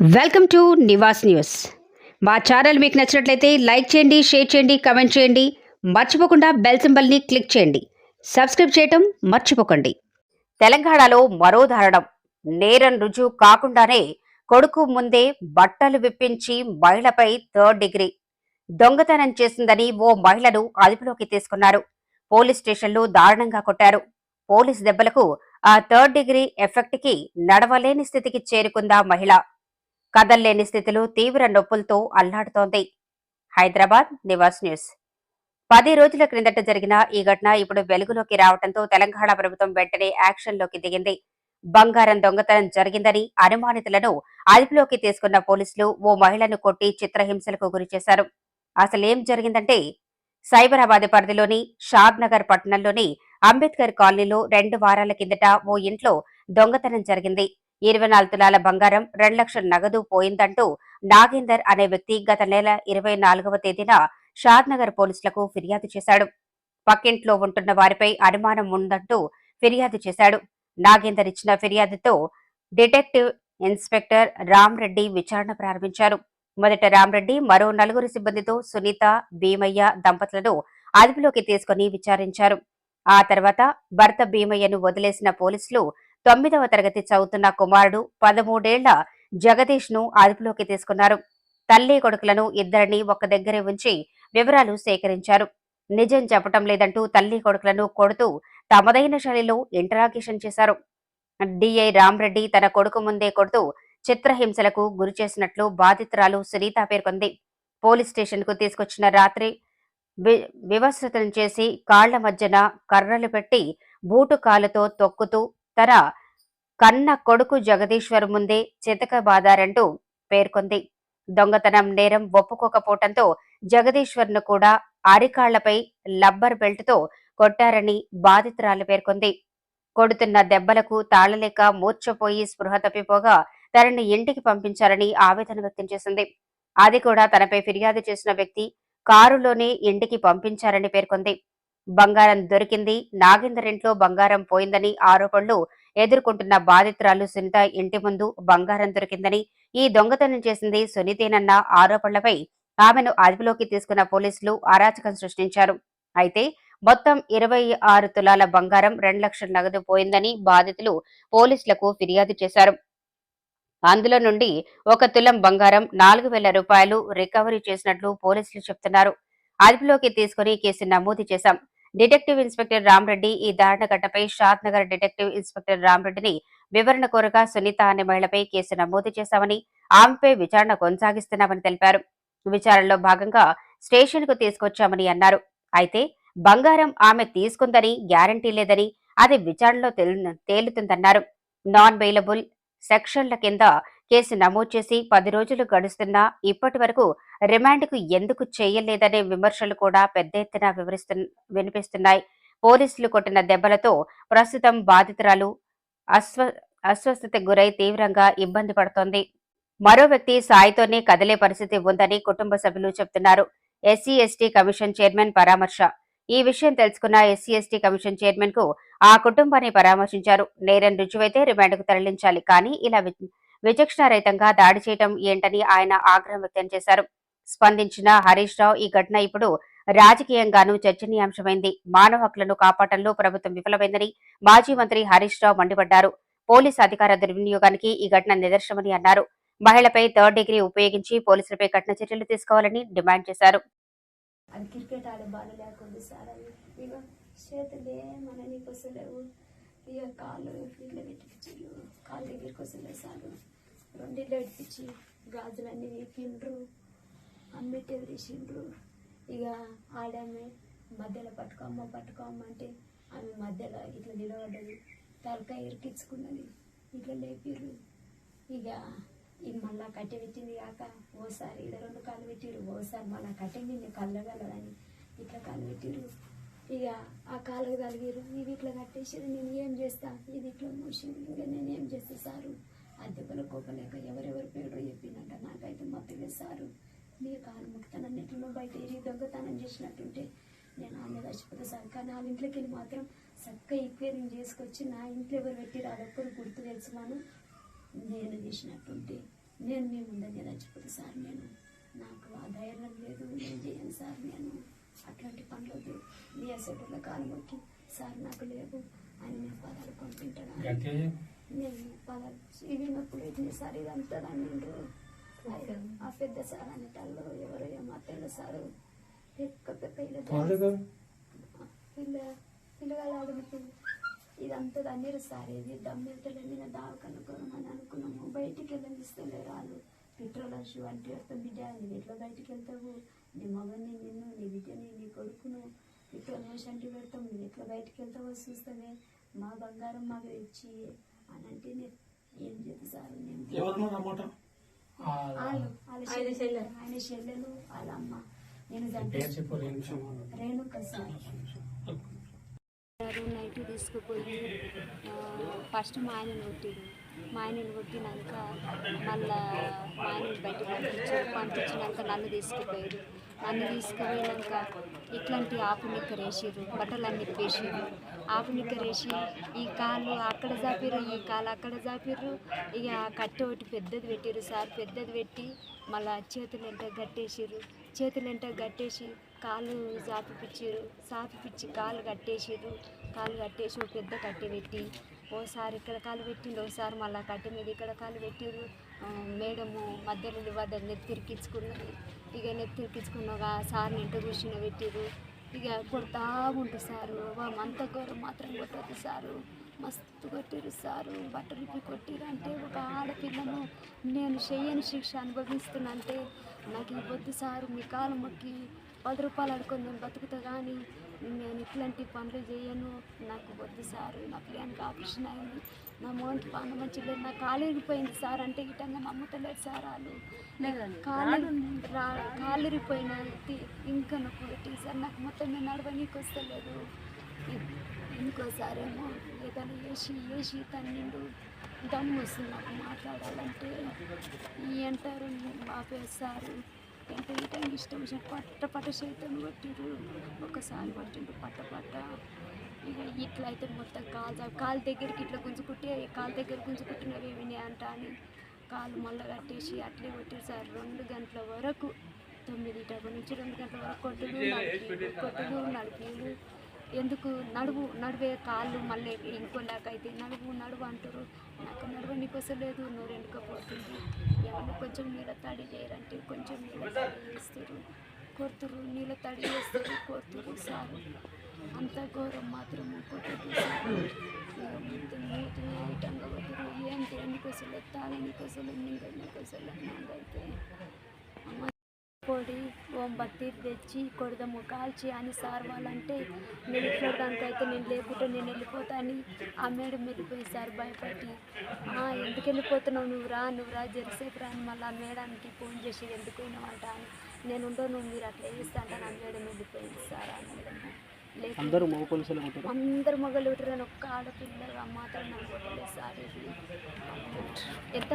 Welcome to Nivas news. మా channel మీకు నచ్చినట్లయితే లైక్ చేయండి షేర్ చేయండి కమెంట్ చేయండి. మర్చిపోకుండా బెల్ సింబల్ని క్లిక్ చేయండి. సబ్స్క్రైబ్ చేయటం మర్చిపోకండి. తెలంగాణలో మరో దారుణం. నేరం రుజువు కాకుండానే కొడుకు ముందే బట్టలు విప్పించి మహిళపై థర్డ్ డిగ్రీ. దొంగతనం చేసిందని ఓ మహిళను అదుపులోకి తీసుకున్నారు. పోలీస్ స్టేషన్లో దారుణంగా కొట్టారు. పోలీస్ దెబ్బలకు ఆ థర్డ్ డిగ్రీ ఎఫెక్ట్కి నడవలేని స్థితికి చేరుకుందా మహిళ? కదల్లేని స్థితిలో తీవ్ర నొప్పులతో అల్లాడుతోంది. హైదరాబాద్ నివాస్ న్యూస్. పది రోజుల క్రిందట జరిగిన ఈ ఘటన ఇప్పుడు వెలుగులోకి రావడంతో తెలంగాణ ప్రభుత్వం వెంటనే యాక్షన్లోకి దిగింది. బంగారం దొంగతనం జరిగిందని అనుమానితులను అదుపులోకి తీసుకున్న పోలీసులు ఓ మహిళను కొట్టి చిత్రహింసలకు గురిచేశారు అసలేం జరిగిందంటే సైబరాబాద్ పరిధిలోని షాద్నగర్ పట్టణంలోని అంబేద్కర్ కాలనీలో రెండు వారాల కిందట ఓ ఇంట్లో దొంగతనం జరిగింది. ఇరవై నాలుగు తులాల బంగారం రెండు లక్షల నగదు పోయిందంటూ నాగేందర్ అనే వ్యక్తి గత నెల ఇరవై నాలుగవ తేదీన షాద్ నగర్ పోలీసులకు ఫిర్యాదు చేశాడు. పక్కింట్లో ఉంటున్న వారిపై అనుమానం ఉందంటూ ఫిర్యాదు చేశాడు. నాగేందర్ ఇచ్చిన ఫిర్యాదుతో డిటెక్టివ్ ఇన్స్పెక్టర్ రామ్ రెడ్డి విచారణ ప్రారంభించారు. మొదట రామ్రెడ్డి మరో నలుగురు సిబ్బందితో సునీత భీమయ్య దంపతులను అదుపులోకి తీసుకుని విచారించారు. ఆ తర్వాత భర్త భీమయ్యను వదిలేసిన పోలీసులు తొమ్మిదవ తరగతి చదువుతున్న కుమారుడు పదమూడేళ్ళ జగదీష్ను అదుపులోకి తీసుకున్నారు. తల్లి కొడుకులను ఇద్దరిని ఒక దగ్గరే ఉంచి వివరాలు సేకరించారు. నిజం చెప్పటం లేదంటూ తల్లి కొడుకులను కొడుతూ తమదైన శైలిలో ఇంటరాగేషన్ చేశారు. డిఐ రామ్రెడ్డి తన కొడుకు ముందే కొడుతూ చిత్రహింసలకు గురి చేసినట్లు బాధితురాలు సునీత పేర్కొంది. పోలీస్ స్టేషన్కు తీసుకొచ్చిన రాత్రి వి- వివస్త్రతం చేసి కాళ్ళ మధ్యన కర్రలు పెట్టి బూటు కాలుతో తొక్కుతూ తన కన్న కొడుకు జగదీశ్వర్ ముందే చితకబాదారంటూ పేర్కొంది. దొంగతనం నేరం ఒప్పుకోకపోవటంతో జగదీశ్వర్ను కూడా అరికాళ్ళపై లబ్బర్ బెల్ట్తో కొట్టారని బాధితురాలు పేర్కొంది. కొడుతున్న దెబ్బలకు తాళలేక మూర్చపోయి స్పృహ తప్పిపోగా తనని ఇంటికి పంపించారని ఆవేదన వ్యక్తం చేసింది. అది కూడా తనపై ఫిర్యాదు చేసిన వ్యక్తి కారులోనే ఇంటికి పంపించారని పేర్కొంది. బంగారం దొరికింది. నాగేందర్ ఇంట్లో బంగారం పోయిందని ఆరోపణలు ఎదుర్కొంటున్న బాధితురాలు సునీత ఇంటి ముందు బంగారం దొరికిందని ఈ దొంగతనం చేసింది సునీతేనన్న ఆరోపణలపై ఆమెను అదుపులోకి తీసుకున్న పోలీసులు అరాచకం సృష్టించారు. అయితే మొత్తం ఇరవై ఆరు తులాల బంగారం రెండు లక్షల నగదు పోయిందని బాధితులు పోలీసులకు ఫిర్యాదు చేశారు. అందులో నుండి ఒక తులం బంగారం నాలుగు వేల రూపాయలు రికవరీ చేసినట్లు పోలీసులు చెప్తున్నారు. అదుపులోకి తీసుకుని కేసు నమోదు చేశాం. డిటెక్టివ్ ఇన్స్పెక్టర్ రామరెడ్డి ఈ దారుణ ఘటనపై షాద్ నగర్ డిటెక్టివ్ ఇన్స్పెక్టర్ రామరెడ్డిని వివరణ కోరగా సునీత అనే మహిళపై కేసు నమోదు చేశామని ఆమెపై విచారణ కొనసాగిస్తున్నామని తెలిపారు. విచారణలో భాగంగా స్టేషన్కు తీసుకొచ్చామని అన్నారు. అయితే బంగారం ఆమె తీసుకుందని గ్యారంటీ లేదని అది విచారణలో తేలుతుందన్నారు. నాన్ బెయిలబుల్ సెక్షన్ల కింద కేసు నమోదు చేసి పది రోజులు గడుస్తున్నా ఇప్పటి వరకు రిమాండ్కు ఎందుకు చేయలేదనే విమర్శలు కూడా పెద్ద ఎత్తున వివరిస్తు వినిపిస్తున్నాయి. పోలీసులు కొట్టిన దెబ్బలతో ప్రస్తుతం బాధితురాలు అస్వ అస్వస్థతకు గురై తీవ్రంగా ఇబ్బంది పడుతోంది. మరో వ్యక్తి సాయితోనే కదిలే పరిస్థితి ఉందని కుటుంబ సభ్యులు చెబుతున్నారు. ఎస్సీ ఎస్టీ కమిషన్ చైర్మన్ పరామర్శ. ఈ విషయం తెలుసుకున్న ఎస్సీ ఎస్టీ కమిషన్ చైర్మన్కు ఆ కుటుంబాన్ని పరామర్శించారు. నేరం రుజువైతే రిమాండ్కు తరలించాలి కానీ ఇలా విచక్షణారహితంగా దాడి చేయడం ఏంటని ఆయన ఆగ్రహం వ్యక్తం చేశారు. స్పందించిన హరీష్ రావు ఈ ఘటన ఇప్పుడు రాజకీయంగానూ చర్చనీయాంశమైంది. మానవ హక్కులను కాపాడంలో ప్రభుత్వం విఫలమైందని మాజీ మంత్రి హరీష్ రావు మండిపడ్డారు. పోలీసు అధికార దుర్వినియోగానికి ఈ ఘటన నిదర్శనమని అన్నారు. మహిళపై థర్డ్ డిగ్రీ ఉపయోగించి పోలీసులపై కఠిన చర్యలు తీసుకోవాలని డిమాండ్ చేశారు. కాళ్ళు ఇట్లా పెట్టుకు కాళ్ళ దగ్గరికి వస్తలేదు సార్. రెండిళ్ళు అడిపించి గాజులన్నీ వీకిండ్రు అమ్మిటి తీసిండ్రు ఇక ఆడమ్మే మధ్యలో పట్టుకోమ్మ పట్టుకోమ్మ అంటే ఆమె మధ్యలో ఇట్లా నిలబడ్డది. తలకాయ ఇరికించుకున్నది. ఇట్లా లేపిర్రు. ఇక ఇది మళ్ళా కట్టె పెట్టింది కాక ఓసారి ఇడ రెండు కాళ్ళు పెట్టిరు ఓసారి మళ్ళా కట్టె మీద కళ్ళగలదని ఇట్లా కాళ్ళు పెట్టిరు ఇక ఆ కాళ్ళకు తలిగిరు ఇది ఇట్లా కట్టేసారు నేను ఏం చేస్తా? ఇది ఇట్లా మూసింది. ఇంకా నేను ఏం చేస్తా సారు? అద్దెపల కోపలేక ఎవరెవరి పేరు చెప్పిందంట నాకైతే మత్తులేదు సారు మీ కాలు ముక్తానని ఎట్లనో బయట ఏరి దొంగతనం చేసినట్టుంటే నేను ఆమె చచ్చిపోతే సార్ కానీ వాళ్ళ ఇంట్లోకి వెళ్ళి మాత్రం చక్కగా ఈక్వేరింగ్ చేసుకొచ్చి నా ఇంట్లో ఎవరు పెట్టి అదొక్కరు గుర్తు తెలుసుమాను? నేను చేసినట్టుంటే నేను మీ ముందని చచ్చిపోతే సార్ నేను. నాకు ఆ ధైర్యం లేదు నేను చేయను సార్ నేను. అట్లాంటి పనులు వద్దు. మీ అసెటర్ల కాలు మొక్కి సార్ నాకు లేవు. అని నేను పదాలు పంపింటాను నేను ఇట్లా సార్ ఇదంతా నిండు ఆ పెద్ద సార్ అనేటల్లో ఎవరో ఏమో తెల్ల సారు. పెద్ద పెద్ద పిల్ల పిల్లగాడు ఇదంతా తన్నీరు సార్ ఇది. దమ్మెళ్తలే నేను దావకనుకోమని అనుకున్నాము బయటికి వెళ్ళనిస్తలే రాళ్ళు. పెట్రోల్ షూ అంటే వస్తాం బిడ్డ నువ్వు ఎట్లా బయటికి వెళ్తావు? నీ మగని నిన్ను నీ బిడ్డని నీ కొడుకును. పెట్రోల్ వేసి అంటే పెడతాం. నువ్వు ఎట్లా బయటికి వెళ్తావో చూస్తానే మా బంగారం మాకు ఇచ్చి అని అంటే నేను ఏం సార్ నేను వాళ్ళు వాళ్ళ చెల్లెలు ఆయన చెల్లెలు వాళ్ళ అమ్మ. నేను రేణుక సార్. నైట్ తీసుకుపోయి ఫస్ట్ మా ఆయనను కొట్టిరు మా ఆయనను కొట్టినాక మళ్ళా మా ఆయనను బయటకు పంపించారు. పంపించినాక నన్ను తీసుకుపోయారు. నన్ను తీసుకుపోయినాక ఇట్లాంటి ఆపు నిక్కర బట్టలన్నీ వేసిర్రు ఆపు నిక్కరేసి ఈ కాలు అక్కడ జాపిర్రు ఈ కాలు అక్కడ జాపిర్రు. ఇక కట్టె ఒకటి పెద్దది పెట్టిర్రు సార్. పెద్దది పెట్టి మళ్ళా చేతులు ఎంట గట్టేసిర్రు చేతులు ఎంట గట్టేసి కాలు జాపిపిచ్చిర్రు. సాపిపిచ్చి కాలు కట్టేసిర్రు. కాలు కట్టేసి ఒక పెద్ద కట్టె పెట్టి ఓసారి ఇక్కడ కాలు పెట్టిండు ఒకసారి మళ్ళీ కట్టె మీద ఇక్కడ కాలు పెట్టిర్రు. మేడము మధ్యలో వద్ద నెత్తిరికించుకున్నది ఇక నెత్తిరికించుకున్నాక సార్ నింట కూర్చుని పెట్టిర్రు. ఇక కొడతా ఉంటుంది సారు అంత ఘోరం మాత్రం కొట్టదు సారు. మస్తు కొట్టిరు సారు బట్టలు కొట్టిరు అంటే ఒక ఆడపిల్లను నేను చెయ్యని శిక్ష అనుభవిస్తున్నంటే నాకు ఈ సారు మీ కాలు మొక్కి పది రూపాయలు అడుకొని నేను బతుకుతా కానీ నేను ఇట్లాంటి పనులు చేయను. నాకు వద్దు సారు. నా పిల్లానికి ఆపరేషన్ అయింది. నా మోంటి పన్ను మంచిగా నా కాలు ఇరిగిపోయింది సార్. అంటే గిట్టంగా నమ్ముతలేదు సార్ వాళ్ళు. కాలు కాలు ఇరిగిపోయిన ఇంకా నొప్పి పెట్టి సార్. నాకు మొత్తం నేను నడవనీకి వస్తలేదు. ఇంకోసారేమో ఏదైనా వేసి వేసి తన్నిండు. దమ్ము వస్తుంది నాకు మాట్లాడాలంటే. ఈ అంటారు ఆపేస్తారు అంటే ఈ టైం ఇష్టం వచ్చిన పట్ట పట్ట చేతులు పట్టిండ్రు ఒకసారి పట్టిండ్రు పట్ట పట్ట. ఇక ఇట్లా అయితే మొత్తం కాలు కాలు దగ్గరికి ఇట్లా గుంజుకుంటే కాలు దగ్గర గుంజుకుంటున్నవి అంట అని కాలు మళ్ళీ కట్టేసి అట్లే కొట్టారు సార్. రెండు గంటల వరకు తొమ్మిది డెబ్బై నుంచి రెండు గంటల వరకు కొట్టుడు నడిపి కొట్టుడు నడిపిలు ఎందుకు నడువు నడువే కాళ్ళు మళ్ళీ ఇంకోలాగా నడువు నడువు అంటారు నాకు నడువు నీకోసం లేదు నువ్వు ఎండుకపోతుంది ఎవరు కొంచెం నీళ్ళ తడి చేయరంటే కొంచెం నీళ్ళ తడి చేస్తారు. కొడుతురు నీళ్ళ తడి చేస్తారు కొడుతురు సార్. అంత ఘోరం మాత్రం కొట్టదు సార్. ఇక మొత్తం మూతి ఐటంగా కొట్టరు ఏం నాకైతే పొడి ఓం బత్తి తెచ్చి కొడదాము కాల్చి అని సార్ వాళ్ళంటే నేను ఇట్లడానికి అయితే నేను లేకుంటే నేను వెళ్ళిపోతా అని ఆ మేడం వెళ్ళిపోయి సార్ భయపడి "ఆ, ఎందుకు వెళ్ళిపోతున్నావు? నువ్వు రా నువ్వు రా జరిసేపు రా అని మళ్ళీ ఆ మేడానికి ఫోన్ చేసి ఎందుకు పోయినావంట? అని నేను ఉండో నువ్వు మీరు అట్లా చేస్తా అంటే నా మేడం వెళ్ళిపోయింది సార్ ఆ మేడం అందరూ మగ పోలీసులు ఉంటారు అందరు మొగలు ఒక్క ఆడపిల్లగా మాత్రం నాకు సార్ ఎంత